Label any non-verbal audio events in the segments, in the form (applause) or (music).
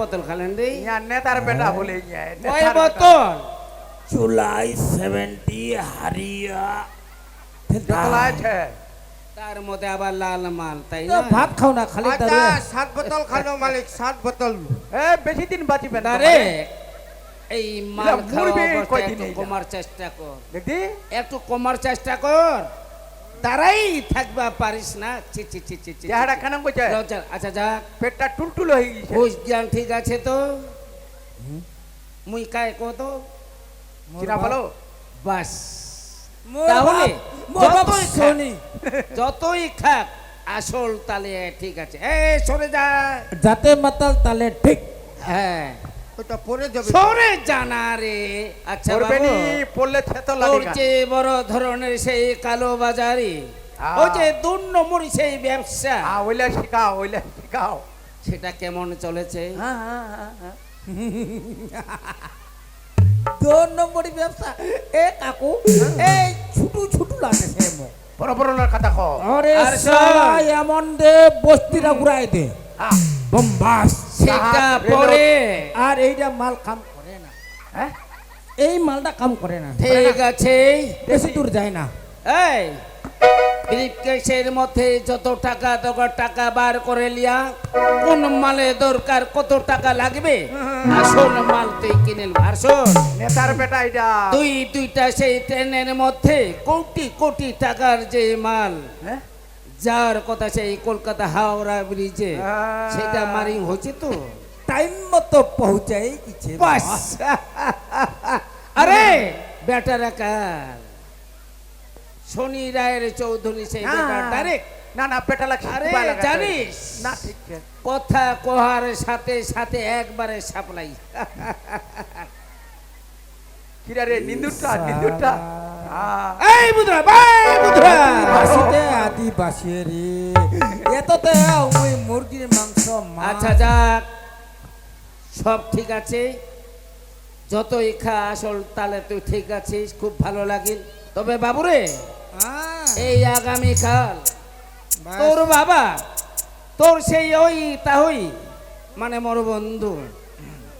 বোতল খালেন রে ইয়া নেতার বেটা বলে ইয়া কয় বোতল জুলাই সেভেন্টি হারিয়া যত আছে তার মধ্যে আবার লাল মাল তাই না? ভাত খাও না খালি আচ্ছা সাত বোতল খালো মালিক সাত বোতল। এ বেশি দিন বাঁচিবেন না আরে এই মাল খাওয়া অবস্থায় কয়দিন একটু কমার চেষ্টা কর। দেখি। একটু কমার চেষ্টা কর। তারাই থাকবা পারিস না। ছি ছি ছি চেহারা কেন কইছে লজ্জা আচ্ছা যা। পেটটা টুলটুল হয়ে গেছে। হুশ জ্ঞান ঠিক আছে তো? মুই কায় কত চিনা বলো? বাস। তাহলে যতই খাক, শনি। (laughs) যতই খাক আসল তালে ঠিক আছে। এ সরে যা। যাতে মাতাল তালে ঠিক। হ্যাঁ। ওটা পরে যাবে। সরে জানা রে। আচ্ছা বাবু পড়লে থেতো লাগে যে বড় ধরনের সেই কালো বাজারি। ওই যে দুই নম্বর সেই ব্যবসা। হ্যাঁ ওইলা শিখাও ওইলা শিখাও। সেটা কেমন চলেছে? হ্যাঁ হ্যাঁ হ্যাঁ, হ্যাঁ। নম্বরই ব্যবসা। এ কাকু এই ছুটু ছুটু লাগে সে মো বড় বড় কথা কও। আরে এমন দে বস্তিটা ঘুরাই দে। হ্যাঁ সেটা পরে। আর এইটা মাল কাম করে না। হ্যাঁ? এই মালটা কাম করে না। ঠিক আছে। বেশি দূর যায় না। এই ব্রিফকেসের মধ্যে যত টাকা দরকার টাকা বার করে লিয়া কোন মালে দরকার কত টাকা লাগবে? আসল মাল তুই কিনে নিবি। আর শোন নেতার বেটা এটা দুই দুইটা সেই ট্রেনের মধ্যে কোটি কোটি টাকার যে মাল হ্যাঁ? যার কথা সেই কলকাতা হাওড়া ব্রিজে সেটা মারিং হচ্ছে তো। টাইম মতো পৌঁছাই দিচ্ছে। বাস। (laughs) আরে! বেটার কার শনি রায়ের চৌধুরী সেই হ্যাঁ। বেটা ডাইরেক্ট না না পেটা লাগছে আরে, জানিস? না ঠিক কথা কোহার সাথে সাথে একবারে সাপ্লাই। কিরা রে নিন্দুরটা হ্যাঁ এই বুধরা ভাই বুধরা। আদিবাসীতে আদিবাসী রে। এততে ওই মুরগির মাংস। আচ্ছা যাক। সব ঠিক আছে। যতই খা আসল তালে তুই ঠিক আছিস খুব ভালো লাগিল। তবে বাবুরে হ্যাঁ, এই আগামীকাল বাস। তোর বাবা তোর সেই ওই তাহই মানে মোর বন্ধু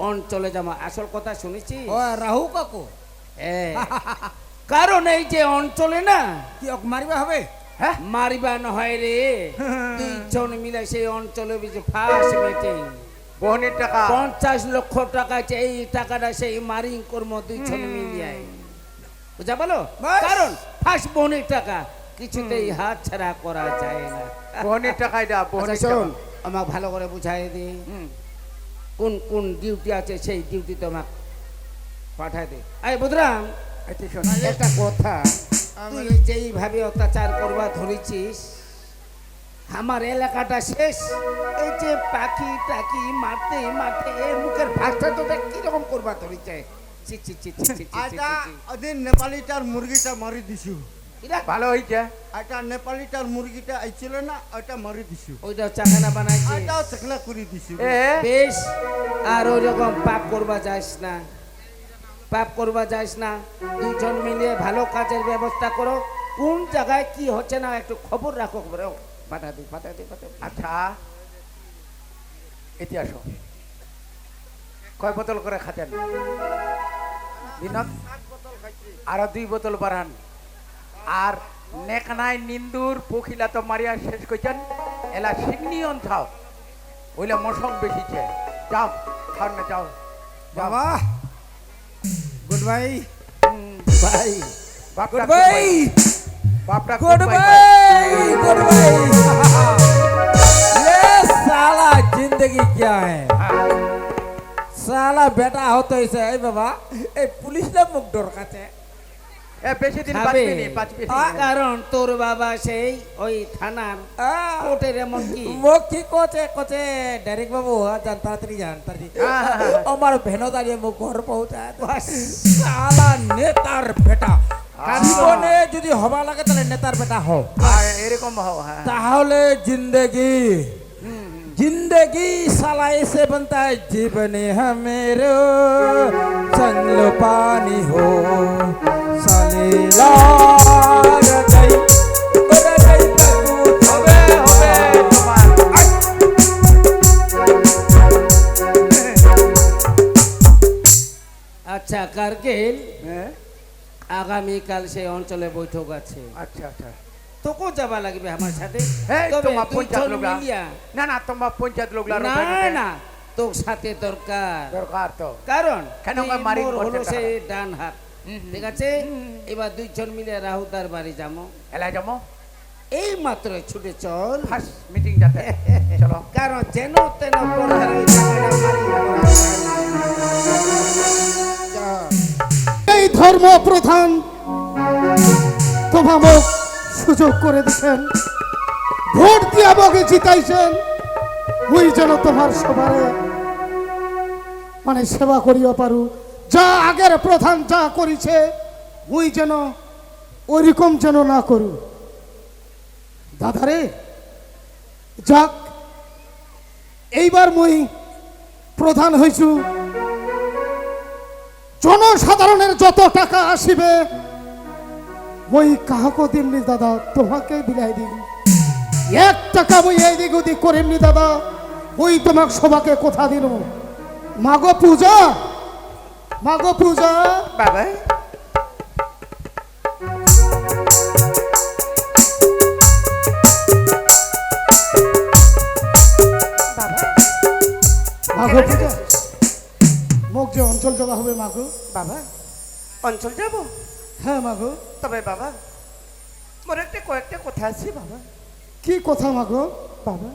অঞ্চলে যাব আসল কথা শুনেছি রাহু কাকু। (laughs) কারণ এই যে অঞ্চলে না কি মারিবা হবে? হ্যাঁ? মারিবা নহয় রে। (laughs) দুইজন মিলে সেই অঞ্চলে ফার্স্ট মিটিং। বহনের টাকা। পঞ্চাশ লক্ষ টাকা এই টাকাটা সেই মারিং কর্ম দুইজন মিলিয়ায় বুঝা বলো কারণ ফার্স্ট বোনের টাকা কিছুতেই হাত ছাড়া করা যায় না। বহনের টাকা এটা আচ্ছা বহনের শোন আমাকে ভালো করে বুঝাই দে। কোন কোন ডিউটি আছে সেই ডিউটি তোমাকে পাঠাই দে। এই বুধরাম। একটা কথা। তুই যেইভাবে অত্যাচার করবা ধরেছিস আমার এলাকাটা শেষ। এই যে পাখি টাকি মারতে মারতে এর মুখের ভাষা তো দেখ কীরকম করবা ধরেছে? ছি ছি ছি ছি ছি ছি, ছি, আটা ছি, ছি। ওদিন নেপালিটার মুরগিটা মারি দিছু। ভালো হয়েছে আটা নেপালিটার মুরগিটা আইছিল না ওটা মারি দিছু। ওইটা চাখানা বানাইছে। আটাও চেকলা করে দিছু। বেশ আর ওই রকম পাপ করবা যাস না। পাপ করবা যাইস না। দুজন মিলে ভালো কাজের ব্যবস্থা করো। কোন জায়গায় কি হচ্ছে না একটু খবর রাখো পাঠা দি পাঠা দি পাঠা আচ্ছা। এতে আসো। কয় বোতল করে খাতেন? দিনত আরও দুই বোতল বাড়ান। আর নেকনাই নিন্দুর পখিলা তো মারিয়া শেষ করছেন এলা সিগনি অন্থাও ওইলা মশক বেশিছে যাও খাও না যাও। যাও। বাবা! ભાઈ ભાઈ બાપડા ભાઈ બાપડા गुड भाई गुड भाई ये साला ज़िंदगी क्या है साला बेटा हो तो ऐसे ऐ बाबा ए पुलिस ने मुख डोर खाते বেশি দিন খাবে। বাঁচবি নি বাঁচবি নি। কারণ তোর বাবা সেই ওই থানার आ কোর্টের এমন কি মুখ কি কোচে কোচে ডাইরেক্ট বাবু হ্যাঁ জান তাড়াতাড়ি জান তাড়াতাড়ি আমার ভেনো দাঁড়িয়ে মুখ ঘর পৌঁছায় বাস। সালা নেতার বেটা জীবনে যদি হবা লাগে তাহলে নেতার বেটা হও আর এরকম হও হ্যাঁ তাহলে জিন্দগি जिंदगी साला ऐसे बनता है जीवन है मेरे चंद पानी हो আচ্ছা কার্গিল হ্যাঁ। আগামীকাল সেই অঞ্চলে বৈঠক আছে। আচ্ছা আচ্ছা। তোকো যাবা লাগবে আমার সাথে। তোমার পঞ্চায়েত লোকরা। না না তোমার পঞ্চায়েত লোক না না তোর সাথে দরকার। দরকার তো। কারণ কেন মারি হলো সেই ডান হাত ঠিক আছে? এবার দুইজন মিলে রাহুদার বাড়ি যাব। এলাই যাব? এই মাত্র ছুটে চল। ফার্স্ট মিটিং যাতে। চলো। কারণ যেন তেন। এই ধর্ম প্রধান তোমাকে সুযোগ করে দিচ্ছেন ভোট দিয়ে আমাকে জিতাইছেন। ওই যেন তোমার সবারে মানে সেবা করিয়া পারু যা আগের প্রধান যা করিছে, ওই যেন ওইরকম যেন না করু দাদারে, যাক, এইবার মই প্রধান হইছু জনসাধারণের যত টাকা আসিবে ওই কাহকো দিননি দাদা, তোমাকে বিলাই দিন এক টাকা মই এই দিক ওদিক করেননি দাদা, ওই তোমাক সবাকে কথা দিন মাগো পূজা মাগো পূজা। বাবা। মাগো পূজা। মোক যে অঞ্চল যাওয়া হবে মাগো। বাবা। অঞ্চল যাব? হ্যাঁ মাগো। তবে বাবা মোর একটা কয়েকটা কথা আছে বাবা। কি কথা মাগো? বাবা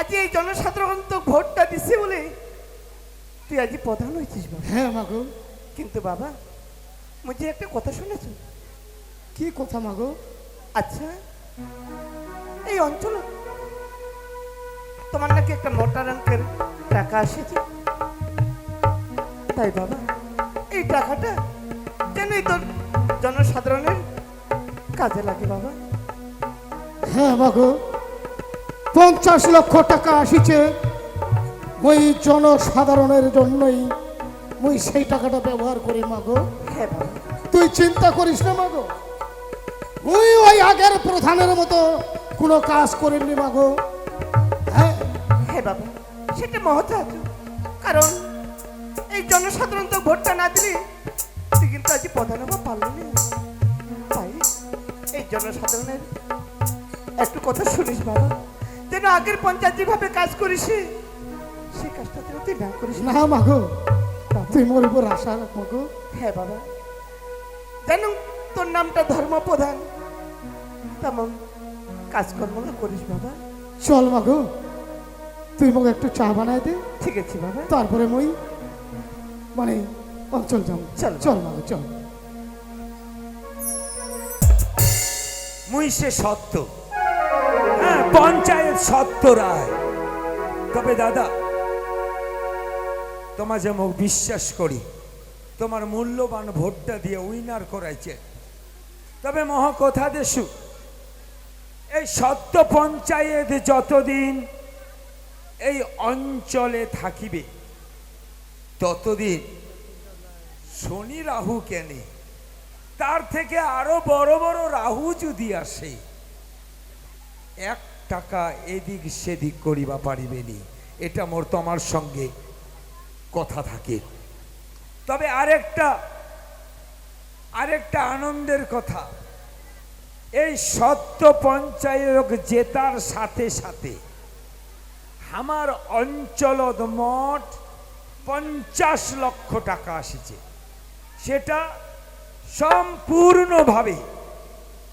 আজ এই জনসাধারণ তো ভোটটা দিছে বলে তুই আজকে প্রধান হয়েছিস বাবা। হ্যাঁ মাগো কিন্তু বাবা মুঝে একটা কথা শুনেছ। কি কথা মাগো আচ্ছা এই অঞ্চল তোমার নাকি একটা মোটা অঙ্কের টাকা আসেছে তাই বাবা এই টাকাটা যেন এই তোর জনসাধারণের কাজে লাগে বাবা। হ্যাঁ মাগো পঞ্চাশ লক্ষ টাকা আসিছে। ওই জনসাধারণের জন্যই মুই সেই টাকাটা ব্যবহার করি মাগো হ্যাঁ তুই চিন্তা করিস না মাগো মুই ওই আগের প্রধানের মতো কোনো কাজ করিনি মাগো হ্যাঁ? হ্যাঁ বাবা। সেটা মহৎ কারণ এই জনসাধারণ তো ভোটটা না দিলে তুই কিন্তু আজ প্রধান হওয়া পারলি না। তাই এই জনসাধারণের একটু কথা শুনিস বাবা। যেন আগের পঞ্চায়েত যেভাবে কাজ করিস তুই না করিস না। না মাগো। তুই মোর উপর আশা রাখ মাগো। হ্যাঁ বাবা যেন তোর নামটা ধর্ম প্রধান তেমন কাজকর্ম করিস বাবা। চল মাগো। তুই মোক একটু চা বানাই দে। ঠিক আছে বাবা। তারপরে মই মানে অঞ্চল যাম। চল। চল মাগো চল। মুই সে সত্য। হ্যাঁ পঞ্চায়েত সত্য রায়। তবে দাদা তোমার যে মুখ বিশ্বাস করি, তোমার মূল্যবান ভোটটা দিয়ে উইনার করাইছে। তবে মহ কথা দেশু, এই সত্য পঞ্চায়েত যতদিন এই অঞ্চলে থাকিবে, ততদিন শনি রাহু কেনে? তার থেকে আরও বড় বড় রাহু যদি আসে, এক টাকা এদিক সেদিক করিবা পারিবেনি এটা মোর তোমার সঙ্গে কথা থাকে। তবে আরেকটা আরেকটা আনন্দের কথা। এই সত্য পঞ্চায়েত জেতার সাথে সাথে আমার অঞ্চলত মঠ পঞ্চাশ লক্ষ টাকা আসেছে। সেটা সম্পূর্ণভাবে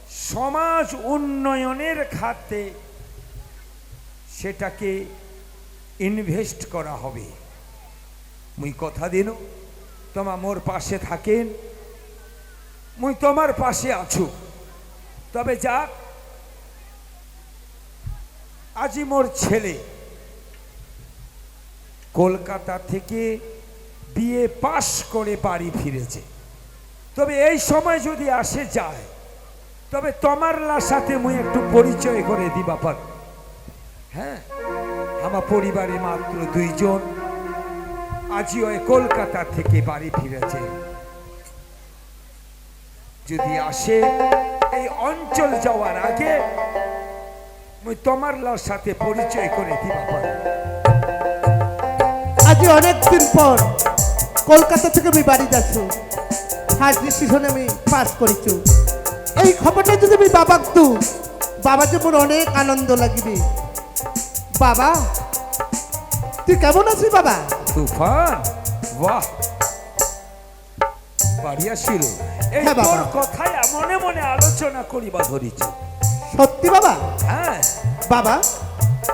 সমাজ উন্নয়নের খাতে সেটাকে ইনভেস্ট করা হবে। মুই কথা দিন, তোমা মোর পাশে থাকেন, মুই তোমার পাশে আছো। তবে যাক, আজি মোর ছেলে কলকাতা থেকে বিয়ে পাশ করে বাড়ি ফিরেছে। তবে এই সময় যদি আসে যায়, তবে তোমার সাথে মুই একটু পরিচয় করে দিবা পার হ্যাঁ আমার পরিবারে মাত্র দুইজন। আজই ওই কলকাতা থেকে বাড়ি ফিরেছে। যদি আসে এই অঞ্চল যাওয়ার আগে, মুই তোমার সাথে পরিচয় করে দিবা পার আজ অনেক দিন পর কলকাতা থেকে আমি বাড়ি যাচ্ছ। ফার্স্ট ডিসিশনে আমি পাস করেছি। এই খবরটা যদি আমি বাবাক দু বাবা যেমন অনেক আনন্দ লাগবে। বাবা তুই কেমন আছিস বাবা? তুফান বাহ। বাড়ি আসিল। এই হ্যাঁ, বাবা। তোর কথায় মনে মনে আলোচনা করিবা ধরিছ। সত্যি বাবা? হ্যাঁ। বাবা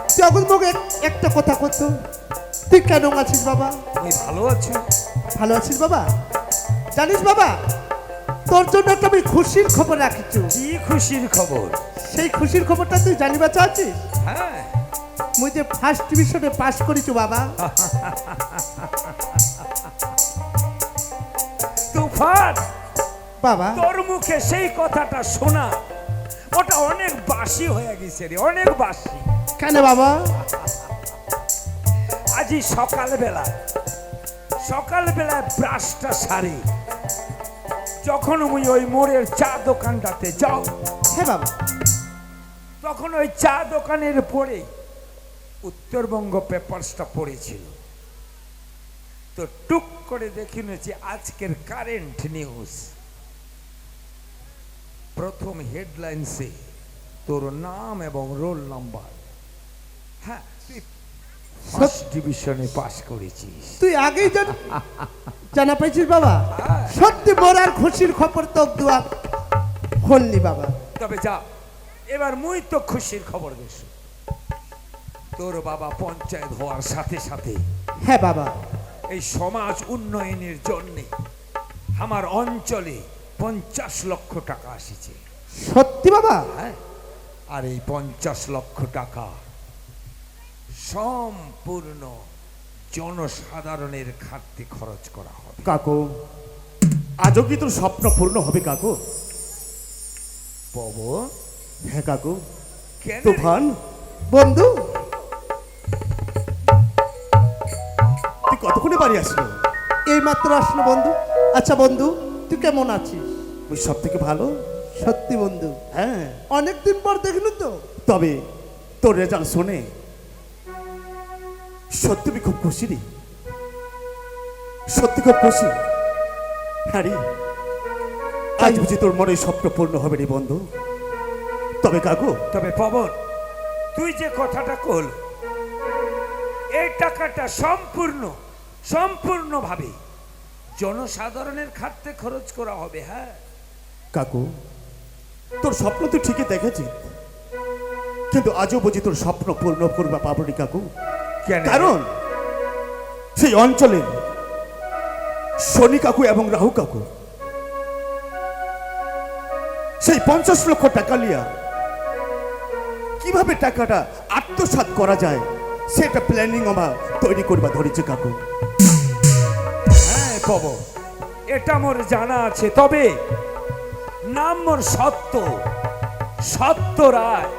তুই এখন মুখে একটা কথা করতো তুই কেন আছিস বাবা? আমি ভালো আছি। ভালো আছিস বাবা? জানিস বাবা তোর জন্য একটা আমি খুশির খবর রাখিছু কি খুশির খবর? সেই খুশির খবরটা তুই জানিবা চাচ্ছিস হ্যাঁ। মুই যে ফার্স্ট ডিভিশনে পাস করেছি বাবা। তুফান বাবা। তোর মুখে সেই কথাটা শোনা ওটা অনেক বাসি হয়ে গেছে রে অনেক বাসি। কেন বাবা? আজি সকালবেলা সকালবেলা ব্রাশটা সারি। যখন ওই ওই মোড়ের চা দোকানটাতে যাও হ্যাঁ বাবা। তখন ওই চা দোকানের পরে উত্তরবঙ্গ পেপারসটা পড়েছিল। তো টুক করে দেখি নিয়েছি আজকের কারেন্ট নিউজ। প্রথম হেডলাইন্সে তোর নাম এবং রোল নাম্বার। হ্যাঁ তুই ফার্স্ট ডিভিশনে পাস করেছিস। তুই আগেই জান জানা পাইছিস বাবা? সত্যি মোর আর খুশির খবর তো দুয়া হলনি বাবা। তবে যা এবার মুই তো খুশির খবর দেশ তোর বাবা পঞ্চায়েত হওয়ার সাথে সাথে হ্যাঁ বাবা। এই সমাজ উন্নয়নের জন্য আমার অঞ্চলে পঞ্চাশ লক্ষ টাকা আসিছে। সত্যি বাবা? হ্যাঁ আর এই পঞ্চাশ লক্ষ টাকা সম্পূর্ণ জনসাধারণের খাদ্যে খরচ করা হবে। কাকু আজও কি তোর স্বপ্ন পূর্ণ হবে কাকু? পব হ্যাঁ কাকু। কেন? তুফান? বন্ধু? কতক্ষণে বাড়ি আসলো এই মাত্র আসলো বন্ধু। আচ্ছা বন্ধু তুই কেমন আছিস? ওই সব থেকে ভালো। সত্যি বন্ধু। হ্যাঁ। অনেকদিন পর দেখলু তো। তবে তোর রেজাল্ট শোনে। সত্যি আমি খুব খুশি রে। সত্যি খুব খুশি। হ্যাঁ রে। আজ বুঝি তোর মনে স্বপ্ন পূর্ণ হবে রে বন্ধু। তবে কাকু তবে পবন তুই যে কথাটা কল এই টাকাটা সম্পূর্ণ সম্পূর্ণভাবে জনসাধারণের খাদ্যে খরচ করা হবে হ্যাঁ? কাকু তোর স্বপ্ন তো ঠিকই দেখেছি কিন্তু আজও বুঝি তোর স্বপ্ন পূর্ণ করবা পাবনি কাকু। কেন? কারণ সেই অঞ্চলে শনি কাকু এবং রাহু কাকু সেই পঞ্চাশ লক্ষ টাকা লিয়া কীভাবে টাকাটা আত্মসাৎ করা যায় সেটা প্ল্যানিং আমার তৈরি করবা ধরেছে কাকু। হ্যাঁ কব এটা মোর জানা আছে। তবে নাম মোর সত্য। সত্য রায়।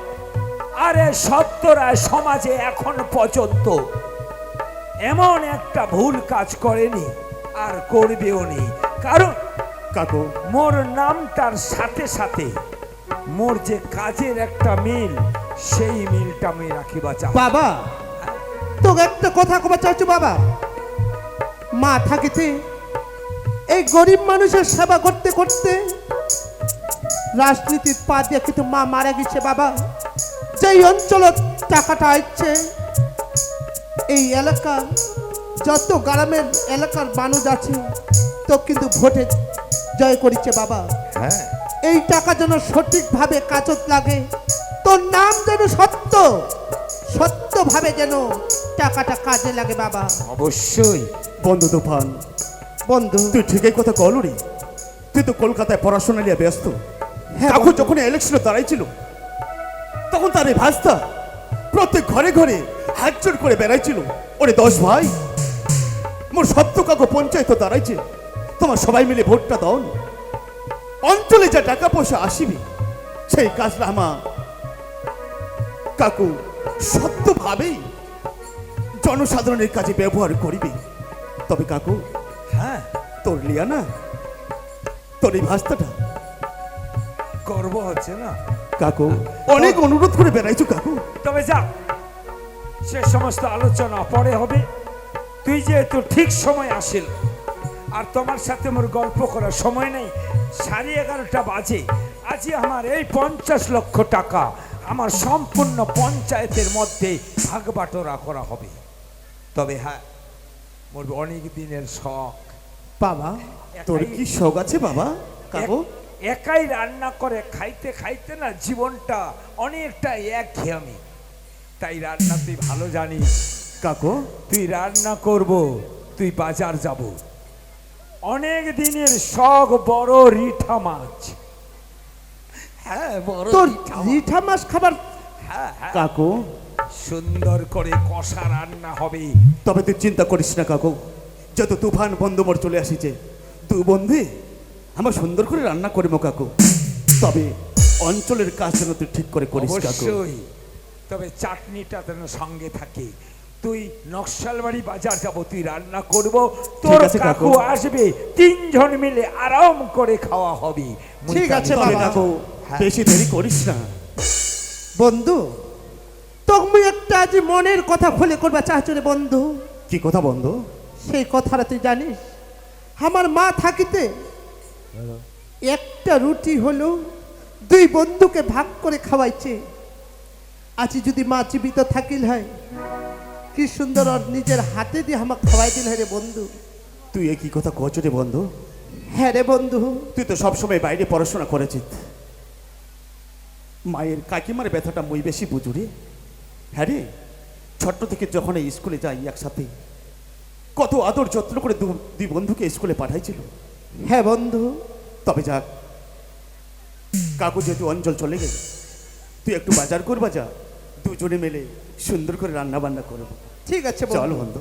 আরে সত্য রায় সমাজে এখন পর্যন্ত এমন একটা ভুল কাজ করেনি আর করবেও নি। কারণ কাকু। মোর নামটার সাথে সাথে মোর যে কাজের একটা মিল সেই মিলটা আমি রাখিবা বাবা তোকে একটা কথা কবা চাচ্ছু বাবা। মা থাকিতে এই গরিব মানুষের সেবা করতে করতে রাজনীতির পা দিয়ে কিন্তু মা মারা গেছে বাবা। যেই অঞ্চলত টাকাটা আসছে এই এলাকা যত গ্রামের এলাকার মানুষ আছে তো কিন্তু ভোটে জয় করেছে বাবা। হ্যাঁ। এই টাকা যেন সঠিকভাবে কাজত লাগে তোর নাম যেন সত্য সত্যভাবে যেন টাকাটা কাজে লাগে বাবা। অবশ্যই। বন্ধু তুফান বন্ধু। তুই ঠিকই কথা কল রে তুই তো কলকাতায় পড়াশোনা নিয়ে ব্যস্ত। হ্যাঁ কাকু যখন ইলেকশনে দাঁড়াইছিল তখন তার এই ভাস্তা প্রত্যেক ঘরে ঘরে হাত জোর করে বেড়াইছিল। ওরে দশ ভাই মোর সত্য কাকু পঞ্চায়েত দাঁড়াইছে। তোমার সবাই মিলে ভোটটা দাও অঞ্চলে যা টাকা পয়সা আসিবে সেই কাজটা আমার কাকু সত্যভাবেই জনসাধারণের কাজে ব্যবহার করিবে। তবে কাকু হ্যাঁ। তোর লিয়া না? তোর এই ভাস্তাটা? গর্ব হচ্ছে না? কাকু অনেক অনুরোধ করে বেড়াইছো কাকু। তবে যা সে সমস্ত আলোচনা পরে হবে। তুই যেহেতু ঠিক সময় আসিল আর তোমার সাথে মোর গল্প করার সময় নেই সাড়ে এগারোটা বাজে। আজই আমার এই পঞ্চাশ লক্ষ টাকা আমার সম্পূর্ণ পঞ্চায়েতের মধ্যে ভাগ বাটোরা করা হবে। তবে হ্যাঁ মোর অনেক দিনের শখ। বাবা তোর কি শোক আছে বাবা? কাকু? একাই রান্না করে খাইতে খাইতে না জীবনটা অনেকটা এক তাই রান্না তুই ভালো জানিস। কাকু? তুই রান্না করব তুই বাজার যাব। অনেক দিনের শখ বড় রিঠা মাছ। হ্যাঁ বড় রিঠা মাছ। খাবার হ্যাঁ হ্যাঁ। কাকু? সুন্দর করে কষা রান্না হবে। তবে তুই চিন্তা করিস না কাকু। যত তুফান বন্ধু মোর চলে আসিছে দু বন্ধু আমার সুন্দর করে রান্না করব কাকু। তবে অঞ্চলের কাজ যেন তুই ঠিক করে করিস কাকু। অবশ্যই। তবে চাটনিটা যেন সঙ্গে থাকে। তুই নকশালবাড়ি বাজার যাব তুই রান্না করব। তোর আছে, কাকু। কাকু। আসবে তিনজন মিলে আরাম করে খাওয়া হবে। ঠিক আছে, বাবা। কাকু হ্যাঁ। বেশি দেরি করিস না। বন্ধু তুমি একটা আজ মনের কথা খুলে করবা চাচ্ছ রে বন্ধু। কি কথা বন্ধু? সেই কথাটা তুই জানিস? আমার মা থাকিতে একটা রুটি হলো দুই বন্ধুকে ভাগ করে খাওয়াইছে। আজ যদি মা জীবিত থাকিল হয় কি সুন্দর ওর নিজের হাতে দিয়ে আমাকে খাওয়াই দিল হয় রে বন্ধু। তুই এ কি কথা কচ রে বন্ধু? হ্যাঁ রে বন্ধু। তুই তো সবসময় বাইরে পড়াশোনা করেছিস। মায়ের কাকিমার ব্যথাটা মই বেশি বুঝুরে। হ্যাঁ রে ছোট্ট থেকে যখন এই স্কুলে যাই একসাথে কত আদর যত্ন করে দুই বন্ধুকে স্কুলে পাঠাইছিল। হ্যাঁ বন্ধু। তবে যাক কাকু যেহেতু অঞ্চল চলে গেল তুই একটু বাজার করবা যা দুজনে মিলে সুন্দর করে রান্না বান্না করব। ঠিক আছে চল বন্ধু।